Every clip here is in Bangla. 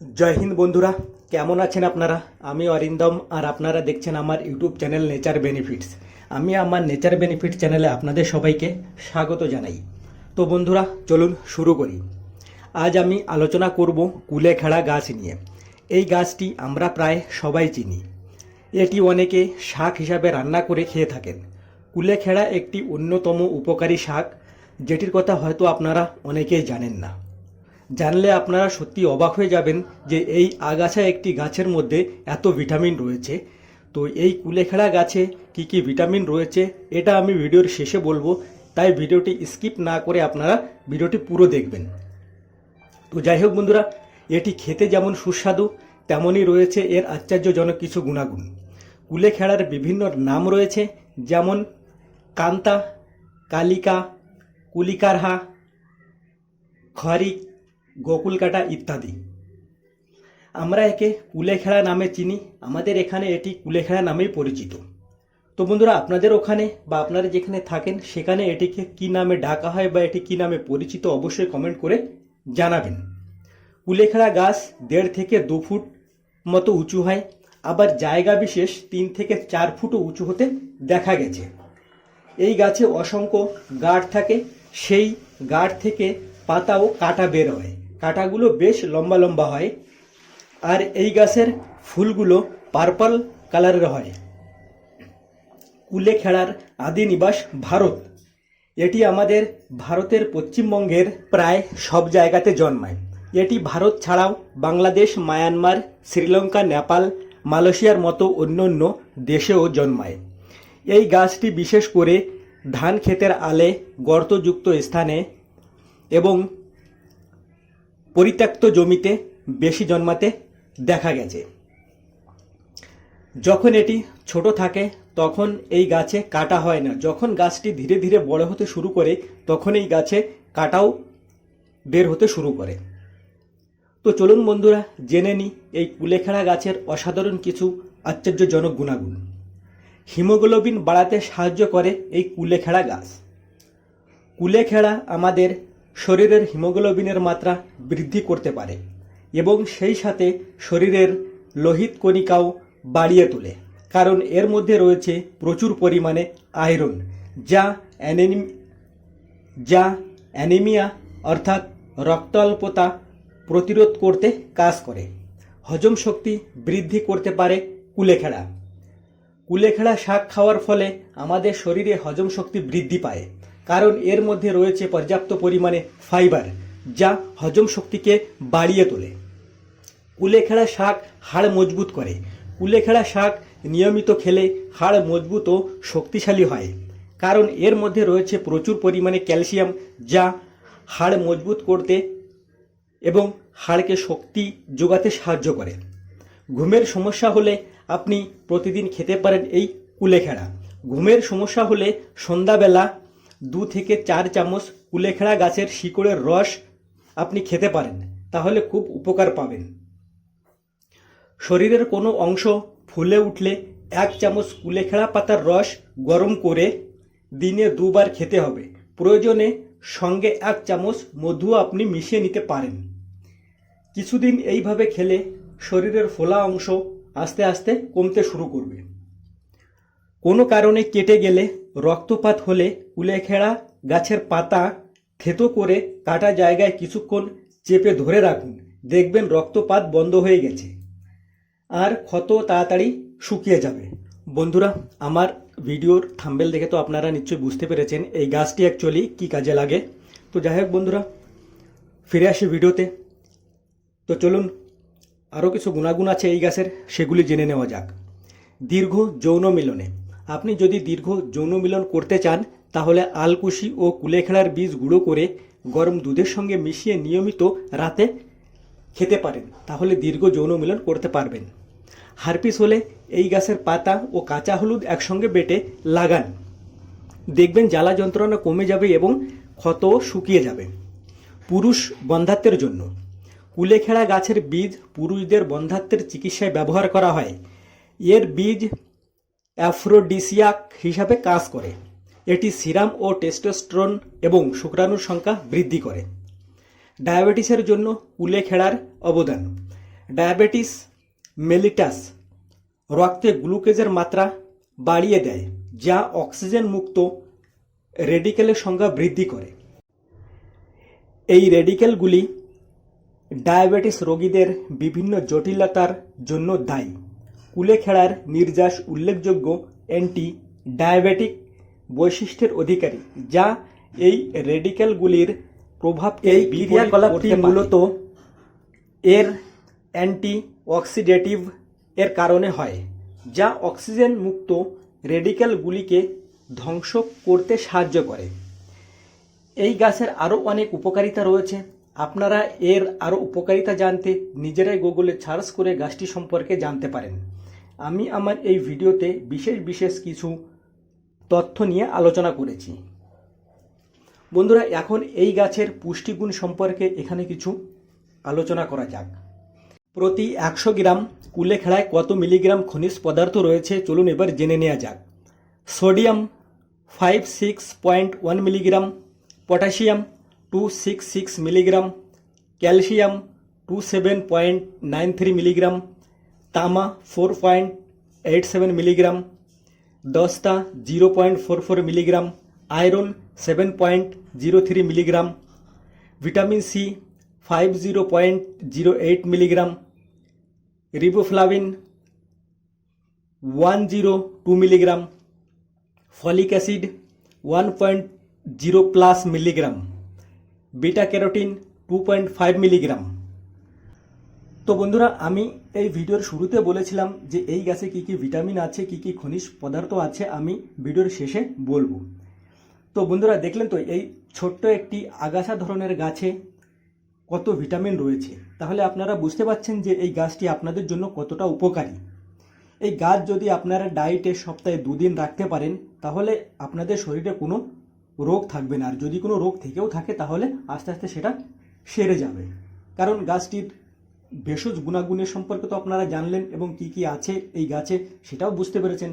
জয় হিন্দ বন্ধুরা, কেমন আছেন আপনারা? আমি অরিন্দম আর আপনারা দেখছেন আমার ইউটিউব চ্যানেল নেচার বেনিফিটস। আমি আমার নেচার বেনিফিট চ্যানেলে আপনাদের সবাইকে স্বাগত জানাই। তো বন্ধুরা, চলুন শুরু করি। আজ আমি আলোচনা করব কুলেখাড়া গাছ নিয়ে। এই গাছটি আমরা প্রায় সবাই চিনি। এটি অনেকে শাক হিসাবে রান্না করে খেয়ে থাকেন। কুলেখাড়া একটি অন্যতম উপকারী শাক, যেটির কথা হয়তো আপনারা অনেকেই জানেন না। জানলে আপনারা সত্যি অবাক হয়ে যাবেন যে এই আগাছা একটি গাছের মধ্যে এত ভিটামিন রয়েছে। তো এই কুলেখাড়া গাছে কি কি ভিটামিন রয়েছে, এটা আমি ভিডিওর শেষে বলব। তাই ভিডিওটি স্কিপ না করে আপনারা ভিডিওটি পুরো দেখবেন। তো যাই হোক বন্ধুরা, এটি খেতে যেমন সুস্বাদু, তেমনই রয়েছে এর আশ্চর্যজনক কিছু গুণাগুণ। কুলেখাড়ার বিভিন্ন নাম রয়েছে, যেমন কান্তা, কালিকা, কুলিকারহা খড়ি গোকুলকাটা ইত্যাদি। আমরা একে কুলেখেড়া নামে চিনি। আমাদের এখানে এটি কুলেখেড়া নামেই পরিচিত। তো বন্ধুরা, আপনাদের ওখানে বা আপনারা যেখানে থাকেন, সেখানে এটিকে কি নামে ডাকা হয় বা এটি কি নামে পরিচিত অবশ্যই কমেন্ট করে জানাবেন। কুলেখেড়া গাছ দেড় থেকে দু ফুট মতো উঁচু হয়। আবার জায়গা বিশেষ তিন থেকে চার ফুটও উঁচু হতে দেখা গেছে। এই গাছে অসংখ্য গাঢ় থাকে। সেই গাঢ় থেকে পাতা ও কাটা বের হয়। কাটাগুলো বেশ লম্বা লম্বা হয় আর এই গাছের ফুলগুলো পার্পল কালারের হয়। কুলেখেড়ার আদি নিবাস ভারত। এটি আমাদের ভারতের পশ্চিমবঙ্গের প্রায় সব জায়গাতে জন্মায়। এটি ভারত ছাড়াও বাংলাদেশ, মায়ানমার, শ্রীলঙ্কা, নেপাল, মালয়েশিয়ার মতো অন্যান্য দেশেও জন্মায়। এই গাছটি বিশেষ করে ধান ক্ষেতের আলে গর্তযুক্ত স্থানে এবং পরিত্যক্ত জমিতে বেশি জন্মাতে দেখা গেছে। যখন এটি ছোট থাকে, তখন এই গাছে কাটা হয় না। যখন গাছটি ধীরে ধীরে বড় হতে শুরু করে, তখন এই গাছে কাটাও বের হতে শুরু করে। তো চলুন বন্ধুরা, জেনে নিই এই কুলেখাড়া গাছের অসাধারণ কিছু আশ্চর্যজনক গুণাগুণ। হিমোগ্লোবিন বাড়াতে সাহায্য করে এই কুলেখাড়া গাছ। কুলেখাড়া আমাদের শরীরের হিমোগ্লোবিনের মাত্রা বৃদ্ধি করতে পারে এবং সেই সাথে শরীরের লোহিত কণিকাও বাড়িয়ে তোলে, কারণ এর মধ্যে রয়েছে প্রচুর পরিমাণে আয়রন, যা অ্যানেমি যা অ্যানিমিয়া অর্থাৎ রক্ত অল্পতা প্রতিরোধ করতে কাজ করে। হজম শক্তি বৃদ্ধি করতে পারে কুলেখেড়া। কুলেখেড়া শাক খাওয়ার ফলে আমাদের শরীরে হজম শক্তি বৃদ্ধি পায়। কারণ এর মধ্যে রয়েছে পর্যাপ্ত পরিমাণে ফাইবার, যা হজম শক্তিকে বাড়িয়ে তোলে। কুলেখাড়া শাক হাড় মজবুত করে। কুলেখাড়া শাক নিয়মিত খেলে হাড় মজবুত ও শক্তিশালী হয়, কারণ এর মধ্যে রয়েছে প্রচুর পরিমাণে ক্যালসিয়াম, যা হাড় মজবুত করতে এবং হাড়কে শক্তি যোগাতে সাহায্য করে। ঘুমের সমস্যা হলে আপনি প্রতিদিন খেতে পারেন এই কুলেখাড়া। ঘুমের সমস্যা হলে সন্ধ্যাবেলা দু থেকে চার চামচ কুলেখাড়া গাছের শিকড়ের রস আপনি খেতে পারেন, তাহলে খুব উপকার পাবেন। শরীরের কোনো অংশ ফুলে উঠলে এক চামচ কুলেখাড়া পাতার রস গরম করে দিনে দুবার খেতে হবে। প্রয়োজনে সঙ্গে এক চামচ মধু আপনি মিশিয়ে নিতে পারেন। কিছুদিন এইভাবে খেলে শরীরের ফোলা অংশ আস্তে আস্তে কমতে শুরু করবে। কোনো কারণে কেটে গেলে রক্তপাত হলে কুলেখেড়া গাছের পাতা থেতো করে কাটা জায়গায় কিছুক্ষণ চেপে ধরে রাখুন। দেখবেন রক্তপাত বন্ধ হয়ে গেছে। আর ক্ষত তাড়াতাড়ি শুকিয়ে যাবে। বন্ধুরা, আমার ভিডিওর থাম্বেল দেখে তো আপনারা নিশ্চয়ই বুঝতে পেরেছেন এই গাছটি অ্যাকচুয়ালি কী কাজে লাগে। তো যাই হোক বন্ধুরা, ফিরে আসি ভিডিওতে। তো চলুন আরও কিছু গুণাগুণ আছে এই গাছের, সেগুলি জেনে নেওয়া যাক। দীর্ঘ যৌন মিলনে। আপনি যদি দীর্ঘ যৌন মিলন করতে চান, তাহলে আলকুশি ও কুলেখেড়ার বীজ গুঁড়ো করে গরম দুধের সঙ্গে মিশিয়ে নিয়মিত রাতে খেতে পারেন, তাহলে দীর্ঘ যৌন মিলন করতে পারবেন। হারপিস হলে এই গাছের পাতা ও কাঁচা হলুদ একসঙ্গে বেটে লাগান। দেখবেন জ্বালা যন্ত্রণা কমে যাবে এবং ক্ষতও শুকিয়ে যাবে। পুরুষ বন্ধাত্বের জন্য। কুলেখেড়া গাছের বীজ পুরুষদের বন্ধাত্বের চিকিৎসায় ব্যবহার করা হয়। এর বীজ অ্যাফ্রোডিসিয়াক হিসাবে কাজ করে। এটি সিরাম ও টেস্টোস্টেরন এবং শুক্রাণুর সংখ্যা বৃদ্ধি করে। ডায়াবেটিসের জন্য কুলেখেড়ার অবদান। ডায়াবেটিস মেলিটাস রক্তে গ্লুকোজের মাত্রা বাড়িয়ে দেয়, যা অক্সিজেন মুক্ত রেডিকেলের সংখ্যা বৃদ্ধি করে। এই রেডিকেলগুলি ডায়াবেটিস রোগীদের বিভিন্ন জটিলতার জন্য দায়ী। কুলেখেড়ার নির্যাস উল্লেখযোগ্য অ্যান্টি ডায়াবেটিক বৈশিষ্ট্যের অধিকারী যা এই রেডিক্যালগুলির প্রভাব এই ক্রিয়াকলাপটি মূলত এর অ্যান্টি অক্সিডেটিভ এর কারণে হয় যা অক্সিজেন মুক্ত রেডিক্যালগুলিকে ধ্বংস করতে সাহায্য করে। এই গাছের আরও অনেক উপকারিতা রয়েছে। আপনারা এর আরও উপকারিতা জানতে নিজেরাই গুগলে সার্চ করে গাছটি সম্পর্কে জানতে পারেন। আমি আমার এই ভিডিওতে বিশেষ বিশেষ কিছু তথ্য নিয়ে আলোচনা করেছি। বন্ধুরা, এখন এই গাছের পুষ্টিগুণ সম্পর্কে এখানে কিছু আলোচনা করা যাক। প্রতি একশো গ্রাম কুলেখেড়ায় কত মিলিগ্রাম খনিজ পদার্থ রয়েছে চলুন এবার জেনে নেওয়া যাক। Sodium five six point one milligram, potassium two six six milligram, calcium two seven point nine three milligram তামা four point eight seven milligram দস্তা zero point four four milligram iron seven point zero three milligram vitamin C five zero point zero eight milligram riboflavin one zero two milligram folic acid one point zero plus milligram beta carotene two point five milligram তো বন্ধুরা, আমি এই ভিডিওর শুরুতে বলেছিলাম যে এই গাছে কি কি ভিটামিন আছে, কি কি খনিজ পদার্থ আছে, আমি ভিডিওর শেষে বলব। তো বন্ধুরা, দেখলেন তো, এই ছোট্ট একটি আগাছা ধরনের গাছে কত ভিটামিন রয়েছে। তাহলে আপনারা বুঝতে পারছেন যে এই গাছটি আপনাদের জন্য কতটা উপকারী। এই গাছ যদি আপনারা ডায়েটে সপ্তাহে দুদিন রাখতে পারেন, তাহলে আপনাদের শরীরে কোনো রোগ থাকবে না। আর যদি কোনো রোগ থেকেও থাকে, তাহলে আস্তে আস্তে সেটা সেরে যাবে। কারণ গাছটির ভেষজ গুণাগুণের সম্পর্কে তো আপনারা জানলেন এবং কি কি আছে এই গাছে সেটাও বুঝতে পেরেছেন।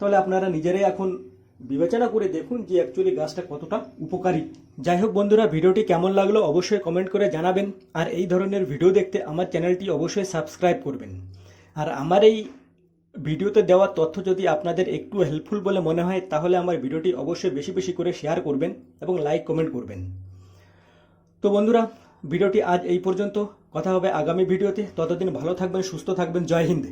তাহলে আপনারা নিজেরাই এখন বিবেচনা করে দেখুন যে অ্যাকচুয়ালি গাছটা কতটা উপকারী। যাই হোক বন্ধুরা, ভিডিওটি কেমন লাগল অবশ্যই কমেন্ট করে জানাবেন। আর এই ধরনের ভিডিও দেখতে আমার চ্যানেলটি অবশ্যই সাবস্ক্রাইব করবেন। আর আমার এই ভিডিওতে দেওয়া তথ্য যদি আপনাদের একটু হেল্পফুল বলে মনে হয়, তাহলে আমার ভিডিওটি অবশ্যই বেশি বেশি করে শেয়ার করবেন এবং লাইক কমেন্ট করবেন। তো বন্ধুরা ভিডিওটি আজ এই পর্যন্ত। কথা হবে আগামী ভিডিওতে। ততদিন ভালো থাকবেন, সুস্থ থাকবেন। জয় হিন্দ।